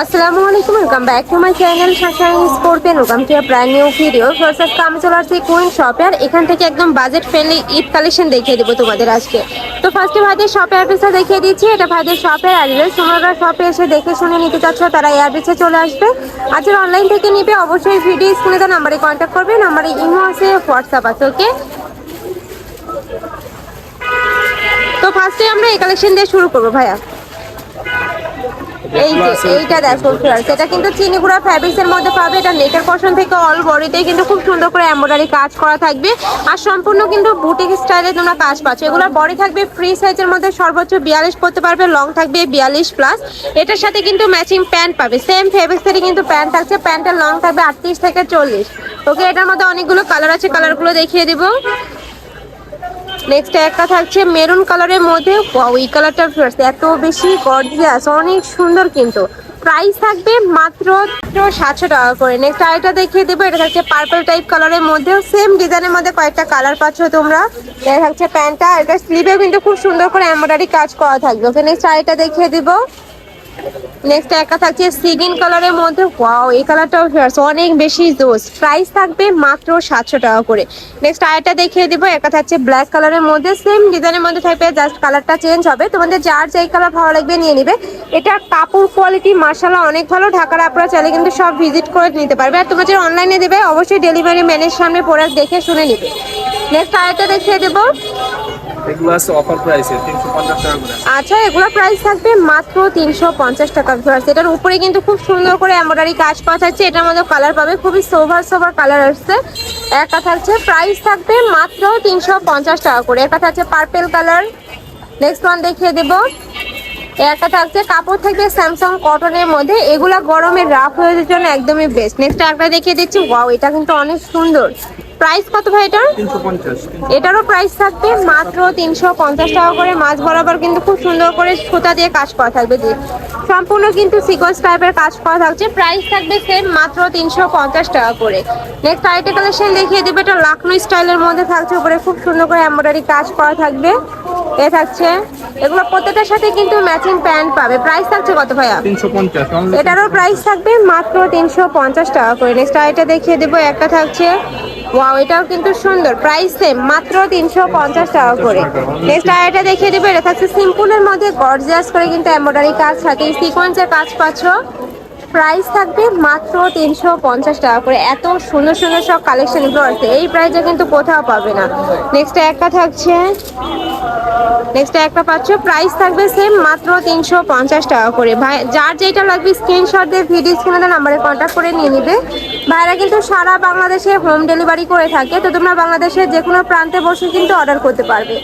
আসসালামু আলাইকুম welcome back to my channel শাশাইন স্পোর্টেন welcome to brand new video first come চলে আসছে কুইন শপে আর এখান থেকে একদম বাজেট ফ্রেন্ডলি ঈদ কালেকশন দেখিয়ে দেবো তোমাদের আজকে। তো ফার্স্টে ভাইদের শপের অ্যাড্রেসটা দেখিয়ে দিচ্ছি। এটা ভাইদের শপের অ্যাড্রেস তোমরা শপে এসে দেখে শুনে নিতে চাচ্ছ, তারা এই অ্যাড্রেসে চলে আসবে। আর যারা অনলাইন থেকে নিবে, অবশ্যই ভিডিও স্ক্রিনে তো নাম্বারে কন্ট্যাক্ট করবে নাম্বারে ইমো আছে হোয়াটসঅ্যাপ আছে ওকে তো ফার্স্টে আমরা এই কালেকশন দিয়ে শুরু করব, ভাইয়া। এই এইটা দেখো ফ্রেন্ডস এটা কিন্তু চিনিগুড়া ফ্যাব্রিক্স এর মধ্যে পাবে। এটা নেকের পশন থেকে অল বডিতে কিন্তু খুব সুন্দর করে এমব্রয়ডারি কাজ করা থাকবে। আর সম্পূর্ণ কিন্তু বুটিক স্টাইলে তোমরা কাজ পাচ্ছ। এগুলোর বডি থাকবে ফ্রি সাইজের মধ্যে সর্বোচ্চ বিয়াল্লিশ পড়তে পারবে লং থাকবে বিয়াল্লিশ প্লাস এটার সাথে কিন্তু ম্যাচিং প্যান্ট পাবে। সেম ফেব্রিক্সেরই কিন্তু প্যান্ট থাকছে। প্যান্টের লং থাকবে আটত্রিশ থেকে চল্লিশ। ওকে এটার মধ্যে অনেকগুলো কালার আছে। কালারগুলো দেখিয়ে দিব। নেক্সট একটা থাকছে মেরুন কালারের মধ্যে। ওই কালারটা এত বেশি গর্জিয়াস অনেক সুন্দর কিন্তু। প্রাইস থাকবে মাত্র সাতশো টাকা করে। নেক্সট আরেকটা দেখিয়ে দেবো, এটা থাকছে পার্পল টাইপ কালারের মধ্যেও সেম ডিজাইনের মধ্যে কয়েকটা কালার পাচ্ছ তোমরা। এটা থাকছে প্যান্টটা, এটা স্লিভেও কিন্তু খুব সুন্দর করে এম্বয়ডারি কাজ করা থাকবে। ওকে নেক্সট আরেকটা দেখিয়ে দিবো। নেক্সট একটা থাকছে সিগিন কালারের মধ্যে ওয়াও এই কালারটাও ফেয়ার্স অনেক বেশি জোস। প্রাইস থাকবে মাত্র সাতশো টাকা করে। নেক্সট আরেকটা দেখিয়ে দিব, একটা থাকছে ব্ল্যাক কালারের মধ্যে সেম ডিজাইনের মধ্যে থাকবে জাস্ট কালারটা চেঞ্জ হবে। তোমাদের যার যেই কালার ভালো লাগবে নিয়ে নিবে। এটা কাপড় কোয়ালিটি মার্শাল্লাহ অনেক ভালো, ঢাকার আপনারা চাইলে কিন্তু সব ভিজিট করে নিতে পারবে। আর তোমরা যারা অনলাইনে দেবে, অবশ্যই ডেলিভারি ম্যানের সামনে প্রোডাক্ট দেখে শুনে নিবে। নেক্সট আরেকটা দেখিয়ে দেবো। এগুলো আচ্ছা এগুলো থাকবে মাত্র তিনশো পঞ্চাশ টাকা ভিউয়ার্স এটার উপরে কিন্তু খুব সুন্দর করে কাজ এটার মধ্যে কালার পাবে, খুবই সোভার সোভার কালার আসছে। একটা থাকছে থাকবে মাত্র তিনশো পঞ্চাশ টাকা করে। একটা থাকছে কালার নেক্সট দেখিয়ে একটা থাকছে কাপড় স্যামসাং কটনের মধ্যে। এগুলা গরমে রাফ হয়ে একদমই বেস্ট নেক্সট একটা দেখিয়ে দিচ্ছি। ওয়াও এটা কিন্তু অনেক সুন্দর। প্রাইস কত ভাই এটার? এটারও প্রাইস থাকবে মাত্র তিনশো পঞ্চাশ টাকা করে মাছ বরাবর কিন্তু খুব সুন্দর করে সুতা দিয়ে কাজ করা থাকবে জি সম্পূর্ণ কিন্তু সিকোয়েন্স টাইপের কাজ করা থাকছে প্রাইস থাকবে সেম মাত্র তিনশো পঞ্চাশ টাকা করে। নেক্সট আইটে কালেকশন দেখিয়ে দেবে এটা লাকনো স্টাইলের মধ্যে থাকছে উপরে খুব সুন্দর করে এমব্রয়ডারি কাজ করা থাকবে। এ থাকছে। এগুলো প্রত্যেকটার সাথে কিন্তু ম্যাচিং প্যান্ট পাবে। প্রাইস থাকছে কত ভাইয়া? এটারও প্রাইস থাকবে মাত্র তিনশো পঞ্চাশ টাকা করে। নেক্সট আরেকটা দেখিয়ে দেবো। একটা থাকছে। ওয়াও এটাও কিন্তু সুন্দর। প্রাইস সেম মাত্র তিনশো পঞ্চাশ টাকা করে। নেক্সট আরেকটা দেখিয়ে দেবো। এটা থাকছে সিম্পলের মধ্যে গর্জিয়াস করে কিন্তু এমব্রয়ডারি কাজ থাকে। সিকোয়েন্সের কাজ পাচ্ছ। প্রাইস থাকবে মাত্র তিনশো পঞ্চাশ টাকা করে। এত সুন্দর সুন্দর সব কালেকশন এগুলো আছে। এই প্রাইসে কিন্তু কোথাও পাবে না। নেক্সট একটা থাকছে। নেক্সট একটা পাচ্ছ প্রাইস থাকবে সেম মাত্র তিনশো পঞ্চাশ টাকা করে। ভাই, যার যেটা লাগবে স্ক্রিনশট দিয়ে ভিডিও স্ক্রিনে নাম্বারে কন্ট্যাক্ট করে নিয়ে নিবে। ভাইরা কিন্তু সারা বাংলাদেশে হোম ডেলিভারি করে থাকে, তো তোমরা বাংলাদেশের যে কোনো প্রান্তে বসে কিন্তু অর্ডার করতে পারবে।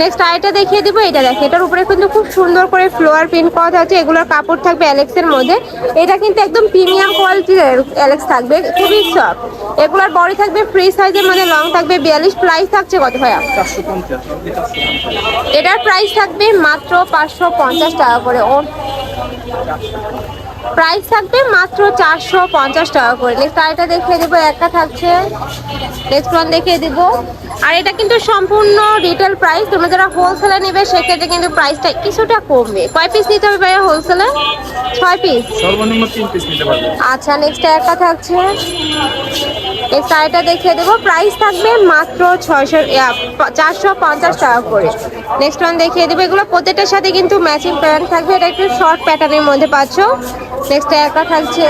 নেক্সট আইটা দেখিয়ে দিব, এটা দেখে, এটার উপরে কিন্তু খুব সুন্দর করে ফ্লোয়ার প্রিন্ট করা থাকছে, এগুলোর কাপড় থাকবে অ্যালেক্সের মধ্যে। এটা কিন্তু একদম প্রিমিয়াম কোয়ালিটির অ্যালেক্স থাকবে, খুবই সফট এগুলোর বডি থাকবে ফ্রি সাইজের মধ্যে লং থাকবে, বিয়াল্লিশ প্রাইস থাকছে কত ভাইয়া? এটার প্রাইস থাকবে মাত্র পাঁচশো পঞ্চাশ টাকা করে। ও প্রাইস থাকবে মাত্র চারশো পঞ্চাশ টাকা করে। নেক্সট আরেকটা দেখিয়ে দেবো একটা থাকছে। নেক্সট ওয়ান দেখিয়ে দিব। আর এটা কিন্তু সম্পূর্ণ রিটেল প্রাইস তোমরা যারা হোলসেলে নেবে সেক্ষেত্রে কিন্তু প্রাইসটা কিছুটা কমবে। কয় পিস নিতে হবে ভাইয়া হোলসেলে ছয় পিস সর্বনিম্ন তিন পিস নিতে পারবে। আচ্ছা নেক্সট একটা থাকছে। এই শাড়িটা দেখিয়ে দেবো। প্রাইস থাকবে মাত্র ছয়শো চারশো পঞ্চাশ টাকা করে। নেক্সট ওয়ান দেখিয়ে দেবো। এগুলো প্রত্যেকটার সাথে কিন্তু ম্যাচিং প্যান্ট থাকবে। এটা একটু শর্ট প্যাটার্নের মধ্যে পাচ্ছ। নেক্সট একটা থাকছে।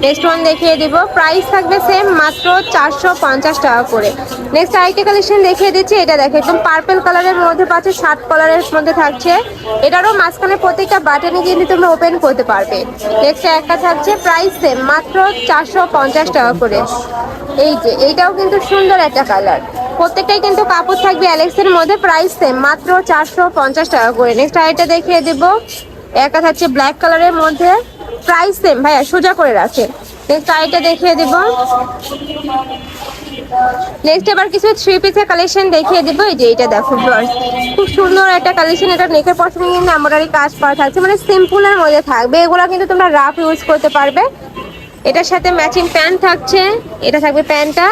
ওয়ান দেখিয়ে দিব। প্রাইস থাকবে সেম মাত্র চারশো পঞ্চাশ টাকা করে। নেক্সট আরেকটা কালেকশন দেখিয়ে দিচ্ছি, এটা দেখো, একদম পার্পেল কালারের মধ্যে পাচ্ছে শার্ট কালারের মধ্যে থাকছে। এটারও মাঝখানে প্রত্যেকটা বাটনে কিন্তু তুমি ওপেন করতে পারবে। নেক্সট একটা থাকছে প্রাইস সেম মাত্র চারশো পঞ্চাশ টাকা করে। এই যে, এইটাও কিন্তু সুন্দর একটা কালার প্রত্যেকটাই কিন্তু কাপড় থাকবে অ্যালেক্সের মধ্যে প্রাইস সেম মাত্র চারশো পঞ্চাশ টাকা করে। নেক্সট আরেকটা দেখিয়ে দেবো। একটা থাকছে ব্ল্যাক কালারের মধ্যে। প্রাইস সেম, ভাইয়া, সোজা করে রাখে। নেক্সট আরেকটা দেখিয়ে দিব। নেক্সট এবার কিছু থ্রি পিসের কালেকশন দেখিয়ে দিব। এই যে এটা দেখো ভিউয়ার্স খুব সুন্দর একটা কালেকশন এটা নেকের পছন্দ কিন্তু এমব্রয়ডারি কাজ করা থাকছে। মানে সিম্পলের মধ্যে থাকবে। এগুলো কিন্তু তোমরা রাফ ইউজ করতে পারবে। এটার সাথে ম্যাচিং প্যান্ট থাকছে। এটা থাকবে প্যান্টটা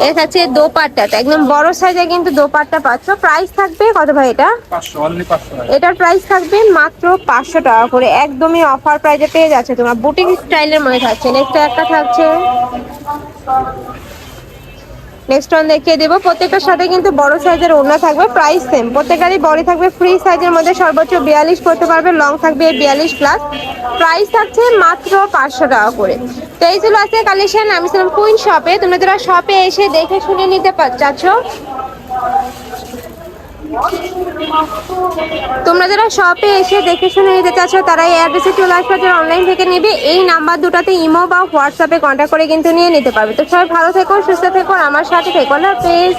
এটা থাকছে দোপাট্টাটা একদম বড় সাইজে কিন্তু দোপাট্টা পাচ্ছ। প্রাইস থাকবে কত ভাই এটা? এটার প্রাইস থাকবে মাত্র পাঁচশো টাকা করে। একদমই অফার প্রাইসে পেয়ে যাচ্ছে তোমরা। বুটিক স্টাইলের মধ্যে থাকছে। নেক্সট একটা থাকছে। নেক্সট ওয়ান দেখিয়ে দেবো। প্রত্যেকটার সাথে কিন্তু বড় সাইজের ওড়না থাকবে প্রাইস সেম প্রত্যেকটারই বডি থাকবে ফ্রি সাইজের মধ্যে, সর্বোচ্চ বিয়াল্লিশ পড়তে পারবে লং থাকবে বিয়াল্লিশ প্লাস প্রাইস থাকছে মাত্র পাঁচশো টাকা করে। তো এই ছিল আছে কালেকশন আমি ছিলাম কুইন শপে তোমরা যারা শপে এসে দেখে শুনে নিতে চাচ্ছ তোমরা যারা শপে এসে দেখে শুনে নিতে চাচ্ছ, তারা এই অ্যাড্রেসে চলে আসবে যারা অনলাইন থেকে নেবে। এই নাম্বার দুটাতে ইমো বা হোয়াটসঅ্যাপে কন্ট্যাক্ট করে কিন্তু নিয়ে নিতে পারবে। তো সবাই ভালো থেকো, সুস্থ থেকো আমার সাথে থেকো। না প্লিজ